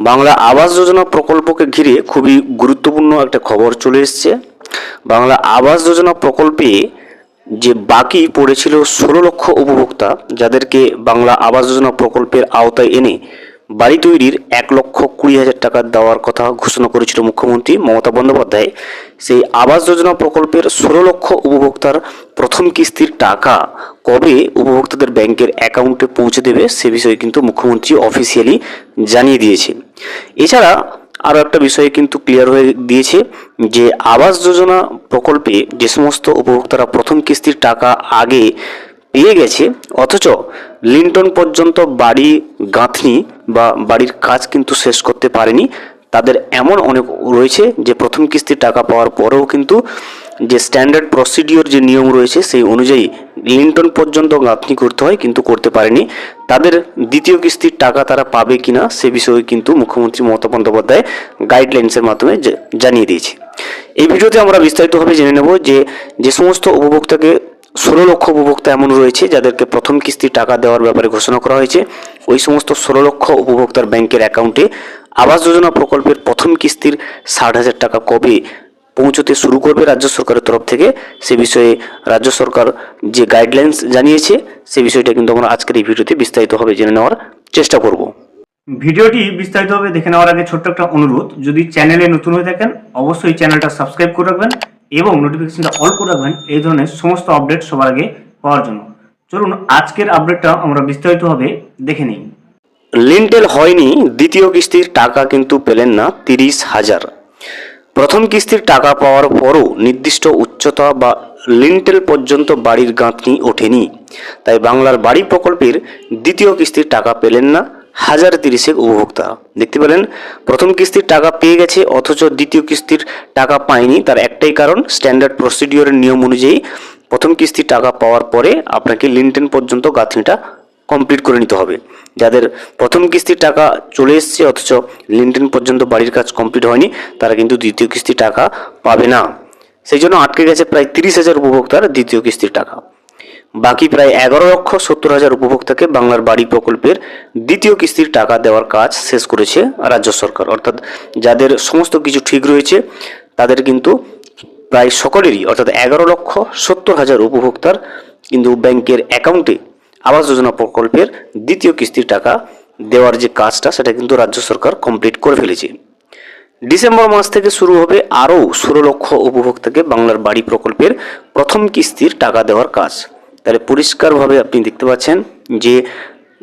বাংলা আবাস যোজনা প্রকল্পকে ঘিরে খুবই গুরুত্বপূর্ণ একটা খবর চলে এসছে। বাংলা আবাস যোজনা প্রকল্পে যে বাকি পড়েছিল ষোলো লক্ষ উপভোক্তা, যাদেরকে বাংলা আবাস যোজনা প্রকল্পের আওতায় এনে বাড়ি তৈরির এক লক্ষ কুড়ি হাজার টাকা দেওয়ার কথা ঘোষণা করেছিল মুখ্যমন্ত্রী মমতা বন্দ্যোপাধ্যায়। সেই আবাস যোজনা প্রকল্পের ষোলো লক্ষ উপভোক্তার প্রথম কিস্তির টাকা কবে উপভোক্তাদের ব্যাংকের অ্যাকাউন্টে পৌঁছে দেবে সে বিষয়ে কিন্তু মুখ্যমন্ত্রী অফিসিয়ালি জানিয়ে দিয়েছে। এছাড়া আরও একটা বিষয় কিন্তু ক্লিয়ার হয়ে দিয়েছে যে আবাস যোজনা প্রকল্পে যে সমস্ত উপভোক্তারা প্রথম কিস্তির টাকা আগে পেয়ে গেছে, অথচ লিন্টন পর্যন্ত বাড়ি গাঁথনি বা বাড়ির কাজ কিন্তু শেষ করতে পারেনি, তাদের এমন অনেক রয়েছে যে প্রথম কিস্তির টাকা পাওয়ার পরেও কিন্তু যে স্ট্যান্ডার্ড প্রসিডিওর যে নিয়ম রয়েছে সেই অনুযায়ী লিন্টন পর্যন্ত গাঁথনি করতে হয়, কিন্তু করতে পারেনি। তাদের দ্বিতীয় কিস্তির টাকা তারা পাবে কিনা, সে বিষয়ে কিন্তু মুখ্যমন্ত্রী মমতা বন্দ্যোপাধ্যায় গাইডলাইন্সের মাধ্যমে জানিয়ে দিয়েছে। এই ভিডিওতে আমরা বিস্তারিতভাবে জেনে নেব যে যে সমস্ত উপভোক্তাকে ষোলো লক্ষ উপভোক্তা এমন রয়েছে, যাদেরকে প্রথম কিস্তির টাকা দেওয়ার ব্যাপারে ঘোষণা করা হয়েছে। ওই সমস্ত ষোলো লক্ষ উপভোক্তার ব্যাংকের অ্যাকাউন্টে আবাস যোজনা প্রকল্পের প্রথম কিস্তির ষাট হাজার টাকা কবে পৌঁছতে শুরু করবে রাজ্য সরকারের তরফ থেকে। সে বিষয়ে রাজ্য সরকার যে গাইডলাইন্স জানিয়েছে সে বিষয়টা কিন্তু আমরা আজকের এই ভিডিওতে বিস্তারিতভাবে জেনে নেওয়ার চেষ্টা করব। ভিডিওটি বিস্তারিতভাবে দেখে নেওয়ার আগে ছোট্ট একটা অনুরোধ যদি চ্যানেলে নতুন হয়ে থাকেন অবশ্যই চ্যানেলটা সাবস্ক্রাইব করে রাখবেন এবং নোটিফিকেশনটা অল করে রাখবেন। এই ধরনের সমস্ত আপডেট সবার আগে পাওয়ার জন্য। চলুন আজকের আপডেটটা আমরা বিস্তারিতভাবে দেখে নিই। লিন্টেল হয়নি দ্বিতীয় কিস্তির টাকা কিন্তু পেলেন না তিরিশ হাজার। প্রথম কিস্তির টাকা পাওয়ার পরও নির্দিষ্ট উচ্চতা বা লিন্টেল পর্যন্ত বাড়ির গাঁথনি ওঠেনি। তাই বাংলার বাড়ি প্রকল্পের দ্বিতীয় কিস্তির টাকা পেলেন না হাজার তিরিশেক উপভোক্তা। দেখতে পেলেন, প্রথম কিস্তির টাকা পেয়ে গেছে, অথচ দ্বিতীয় কিস্তির টাকা পায়নি। তার একটাই কারণ স্ট্যান্ডার্ড প্রসিডিওরের নিয়ম অনুযায়ী প্রথম কিস্তির টাকা পাওয়ার পরে আপনাকে লিন্টেন পর্যন্ত গাঁথনিটা কমপ্লিট করে নিতে হবে। যাদের প্রথম কিস্তির টাকা চলে এসছে, অথচ লিন্টেন পর্যন্ত বাড়ির কাজ কমপ্লিট হয়নি, তারা কিন্তু দ্বিতীয় কিস্তির টাকা পাবে না। সেই জন্য আটকে গেছে প্রায় তিরিশ হাজার উপভোক্তার দ্বিতীয় কিস্তির টাকা। বাকি প্রায় এগারো লক্ষ সত্তর হাজার উপভোক্তাকে বাংলার বাড়ি প্রকল্পের দ্বিতীয় কিস্তির টাকা দেওয়ার কাজ শেষ করেছে রাজ্য সরকার। অর্থাৎ যাদের সমস্ত কিছু ঠিক রয়েছে, তাদের কিন্তু প্রায় সকলেরই, অর্থাৎ এগারো লক্ষ সত্তর হাজার উপভোক্তার কিন্তু ব্যাংকের অ্যাকাউন্টে আবাস যোজনা প্রকল্পের দ্বিতীয় কিস্তির টাকা দেওয়ার যে কাজটা, সেটা কিন্তু রাজ্য সরকার কমপ্লিট করে ফেলেছে। ডিসেম্বর মাস থেকে শুরু হবে আরও ষোলো লক্ষ উপভোক্তাকে বাংলার বাড়ি প্রকল্পের প্রথম কিস্তির টাকা দেওয়ার কাজ। তাহলে পরিষ্কারভাবে আপনি দেখতে পাচ্ছেন যে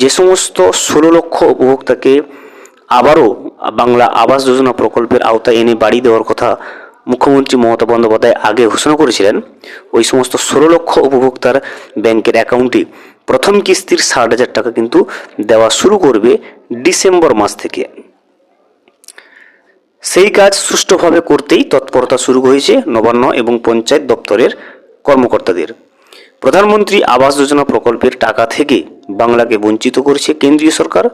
যে সমস্ত ষোলো লক্ষ উপভোক্তাকে আবারও বাংলা আবাস যোজনা প্রকল্পের আওতায় এনে বাড়ি দেওয়ার কথা মুখ্যমন্ত্রী মমতা বন্দ্যোপাধ্যায় আগে ঘোষণা করেছিলেন, ওই সমস্ত ষোলো লক্ষ উপভোক্তার ব্যাংকের অ্যাকাউন্টে প্রথম কিস্তির ষাট হাজার টাকা কিন্তু দেওয়া শুরু করবে ডিসেম্বর মাস থেকে। সেই কাজ সুষ্ঠুভাবে করতেই তৎপরতা শুরু হয়েছে নবান্ন এবং পঞ্চায়েত দপ্তরের কর্মকর্তাদের। প্রধানমন্ত্রী আবাস যোজনা প্রকল্পের টাকা থেকে বাংলাকে বঞ্চিত করছে কেন্দ্রীয় সরকার।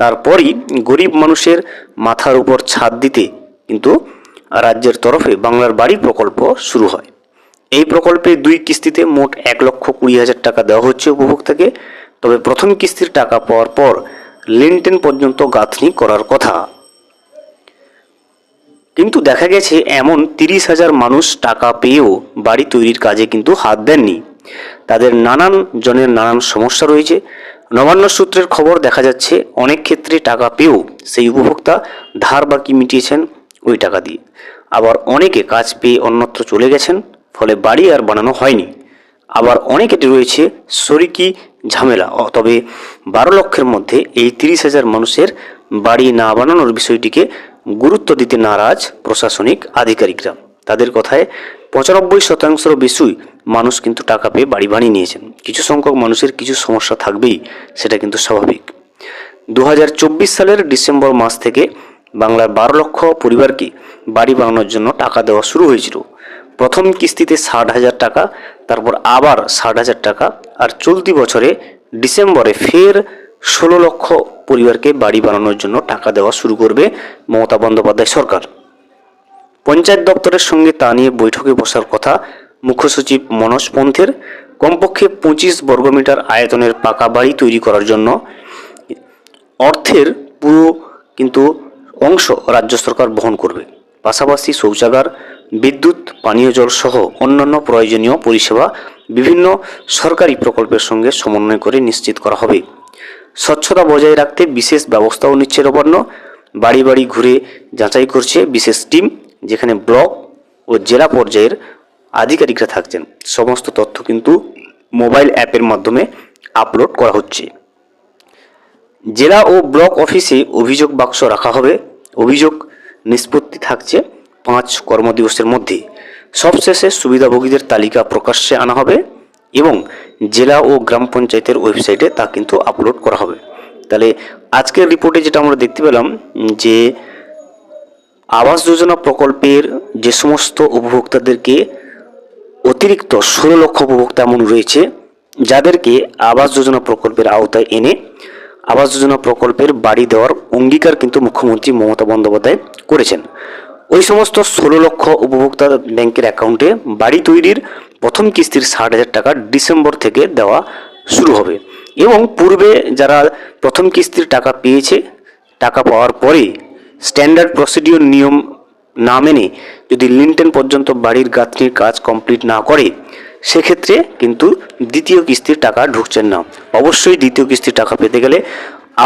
তারপরই গরিব মানুষের মাথার উপর ছাদ দিতে কিন্তু রাজ্যের তরফে বাংলার বাড়ি প্রকল্প শুরু হয়। এই প্রকল্পে দুই কিস্তিতে মোট এক লক্ষ কুড়ি হাজার টাকা দেওয়া হচ্ছে উপভোক্তাকে। তবে প্রথম কিস্তির টাকা পাওয়ার পর লেনটেন পর্যন্ত গাঁথনি করার কথা। কিন্তু দেখা গেছে এমন তিরিশ হাজার মানুষ টাকা পেয়েও বাড়ি তৈরির কাজে কিন্তু হাত দেননি। তাদের নানান জনের নানান সমস্যা রয়েছে। নবান্ন সূত্রের খবর দেখা যাচ্ছে অনেক ক্ষেত্রে টাকা পেয়েও সেই উপভোক্তা ধার বাকি মিটিয়েছেন ওই টাকা দিয়ে। আবার অনেকে কাজ পেয়ে অন্যত্র চলে গেছেন। ফলে বাড়ি আর বানানো হয়নি। আবার অনেকেটি রয়েছে শরিকি ঝামেলা। তবে বারো লক্ষের মধ্যে এই তিরিশ হাজার মানুষের বাড়ি না বানানোর বিষয়টিকে গুরুত্ব দিতে নারাজ প্রশাসনিক আধিকারিকরা। তাদের কথায় পঁচানব্বই শতাংশেরও বেশি মানুষ কিন্তু টাকা পেয়ে বাড়ি বানিয়ে নিয়েছেন। কিছু সংখ্যক মানুষের কিছু সমস্যা থাকবেই, সেটা কিন্তু স্বাভাবিক। দু হাজার চব্বিশ সালের ডিসেম্বর মাস থেকে বাংলার বারো লক্ষ পরিবারকে বাড়ি বানানোর জন্য টাকা দেওয়া শুরু হয়েছিল। প্রথম কিস্তিতে ষাট হাজার টাকা, তারপর আবার ষাট হাজার টাকা, আর চলতি বছরে ডিসেম্বরে ফের ষোলো লক্ষ পরিবারকে বাড়ি বানানোর জন্য টাকা দেওয়া শুরু করবে মমতা বন্দ্যোপাধ্যায় সরকার। পঞ্চায়েত দপ্তরের সঙ্গে তা নিয়ে বৈঠকে বসার কথা মুখ্য সচিব মনোজ পন্থের। কমপক্ষে পঁচিশ বর্গমিটার আয়তনের পাকা বাড়ি তৈরি করার জন্য অর্থের পুরো কিন্তু অংশ রাজ্য সরকার বহন করবে। পাশাপাশি শৌচাগার বিদ্যুৎ, পানীয় জল সহ অন্যান্য প্রয়োজনীয় পরিষেবা বিভিন্ন সরকারি প্রকল্পের সঙ্গে সমন্বয় করে নিশ্চিত করা হবে। স্বচ্ছতা বজায় রাখতে বিশেষ ব্যবস্থাও নিচ্ছে নবান্ন বাড়ি বাড়ি ঘুরে যাচাই করছে বিশেষ টিম, যেখানে ব্লক ও জেলা পর্যায়ের আধিকারিকরা থাকছেন। সমস্ত তথ্য কিন্তু মোবাইল অ্যাপের মাধ্যমে আপলোড করা হচ্ছে। জেলা ও ব্লক অফিসে অভিযোগ বাক্স রাখা হবে। অভিযোগ নিষ্পত্তি থাকছে। পাঁচ কর্মদিবসের মধ্যে সবশেষে সুবিধাভোগীদের তালিকা প্রকাশ্যে আনা হবে এবং জেলা ও গ্রাম পঞ্চায়েতের ওয়েবসাইটে তা কিন্তু আপলোড করা হবে। তাহলে আজকের রিপোর্টে যেটা আমরা দেখতে পেলাম যে আবাস যোজনা প্রকল্পের যে সমস্ত উপভোক্তাদেরকে অতিরিক্ত ষোলো লক্ষ উপভোক্তা এমন রয়েছে, যাদেরকে আবাস যোজনা প্রকল্পের আওতায় এনে আবাস যোজনা প্রকল্পের বাড়ি দেওয়ার অঙ্গীকার কিন্তু মুখ্যমন্ত্রী মমতা বন্দ্যোপাধ্যায় করেছেন। ওই সমস্ত ষোলো লক্ষ উপভোক্তা ব্যাংকের অ্যাকাউন্টে বাড়ি তৈরির প্রথম কিস্তির ষাট হাজার টাকা ডিসেম্বর থেকে দেওয়া শুরু হবে। এবং পূর্বে যারা প্রথম কিস্তির টাকা পেয়েছে, টাকা পাওয়ার পরে স্ট্যান্ডার্ড প্রসিডিওর নিয়ম না মেনে যদি লিনটেন পর্যন্ত বাড়ির গাঁথনির কাজ কমপ্লিট না করে, সেক্ষেত্রে কিন্তু দ্বিতীয় কিস্তির টাকা ঢুকছেন না। অবশ্যই দ্বিতীয় কিস্তির টাকা পেতে গেলে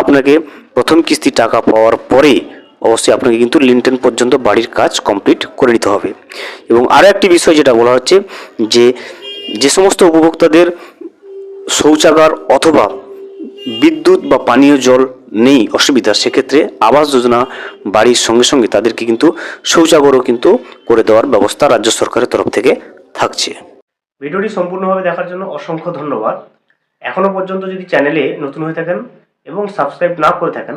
আপনাকে প্রথম কিস্তির টাকা পাওয়ার পরে অবশ্যই আপনাকে কিন্তু লিনটেন পর্যন্ত বাড়ির কাজ কমপ্লিট করে নিতে হবে। এবং আরও একটি বিষয় যেটা বলা হচ্ছে যে যে সমস্ত উপভোক্তাদের শৌচাগার অথবা বিদ্যুৎ বা পানীয় জল নেই অসুবিধা, সেক্ষেত্রে আবাস যোজনা বাড়ির সঙ্গে সঙ্গে তাদেরকে কিন্তু শৌচাগারও কিন্তু করে দেওয়ার ব্যবস্থা রাজ্য সরকারের তরফ থেকে থাকছে। ভিডিওটি সম্পূর্ণভাবে দেখার জন্য অসংখ্য ধন্যবাদ। এখনও পর্যন্ত যদি চ্যানেলে নতুন হয়ে থাকেন এবং সাবস্ক্রাইব না করে থাকেন